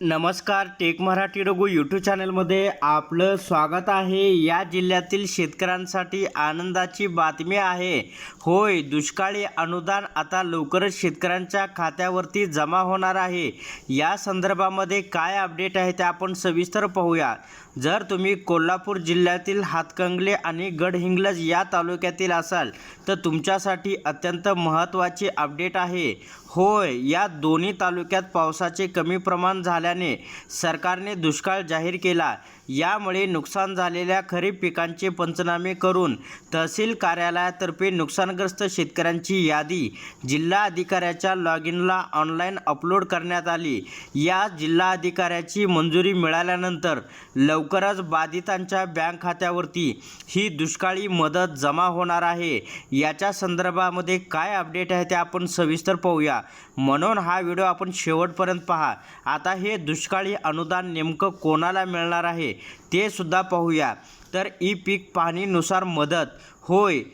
नमस्कार take Marathi Raghu YouTube चॅनलमध्ये आपलं स्वागत आहे. या जिल्ह्यातील शेतकऱ्यांसाठी आनंदाची बातमी आहे. होय दुष्काळी अनुदान आता लवकरच शेतकऱ्यांच्या खात्यावरती जमा होणार आहे. या संदर्भामध्ये काय अपडेट आहे ते आपण सविस्तर पाहूया. जर तुम्ही कोल्हापूर जिल्ह्यातील हातकंगले आणि गडहिंग्लज या तालुक्यातील असाल तर तुमच्यासाठी अत्यंत महत्त्वाची अपडेट आहे. होय या दोन्ही तालुक्यात पावसाचे कमी प्रमाण झाले झाल्याने सरकारने दुष्काळ जाहीर केला. यामुळे नुकसान झालेल्या खरीप पिकांचे पंचनामे करून तहसील कार्यालयातर्फे नुकसानग्रस्त शेतकऱ्यांची यादी जिल्हा अधिकाऱ्याच्या लॉग इनला ऑनलाईन अपलोड करण्यात आली. या जिल्हा अधिकाऱ्याची मंजुरी मिळाल्यानंतर लवकरच बाधितांच्या बँक खात्यावरती ही दुष्काळी मदत जमा होणार आहे. याच्या संदर्भामध्ये काय अपडेट आहे ते आपण सविस्तर पाहूया. म्हणून हा व्हिडिओ आपण शेवटपर्यंत पहा. आता हे दुष्काळी अनुदान नेमकं कोणाला मिळणार आहे? ते सुद्धा पाहूया. तर ई पीक पाहणीनुसार मदत होय.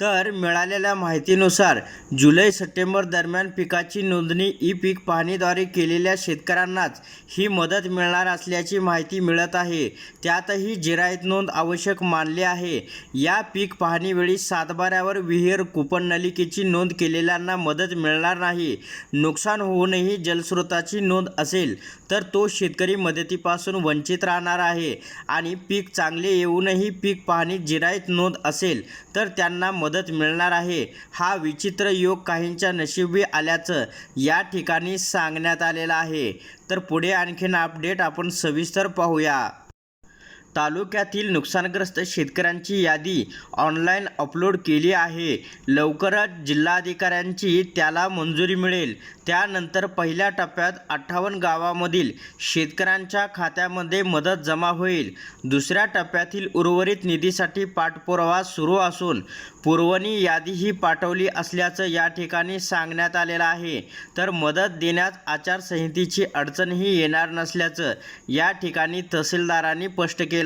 तर मिळालेल्या माहितीनुसार जुलै सप्टेंबर दरम्यान पिकाची नोंदणी ई पीक पाहणीद्वारे केलेल्या शेतकऱ्यांनाच ही मदत मिळणार असल्याची माहिती मिळत आहे. त्यातही जिरायत नोंद आवश्यक मानले आहे. या पीक पाहणीवेळी सातबाऱ्यावर विहीर कुपन नलिकेची नोंद केलेल्यांना मदत मिळणार नाही. नुकसान होऊनही जलस्रोताची नोंद असेल तर तो शेतकरी मदतीपासून वंचित राहणार आहे. आणि पीक चांगले येऊनही पीक पाहणी जिरायत नोंद असेल तर त्यांना मदत मिळणार आहे. हा विचित्र योग काहींच्या नशिबी आल्याचं या ठिकाणी सांगण्यात आलेलं आहे. तर पुढे आणखीन अपडेट आपण सविस्तर पाहूया. तालुक्यातील नुकसानग्रस्त शेतकऱ्यांची यादी ऑनलाईन अपलोड केली आहे. लवकरच जिल्हाधिकाऱ्यांची त्याला मंजुरी मिळेल. त्यानंतर पहिल्या टप्प्यात अठ्ठावन्न गावामधील शेतकऱ्यांच्या खात्यामध्ये मदत जमा होईल. दुसऱ्या टप्प्यातील उर्वरित निधीसाठी पाठपुरावा सुरू असून पुरवणी यादीही पाठवली असल्याचं या ठिकाणी सांगण्यात आलेलं आहे. तर मदत देण्यात आचारसंहितेची अडचणही येणार नसल्याचं या ठिकाणी तहसीलदारांनी स्पष्ट केलं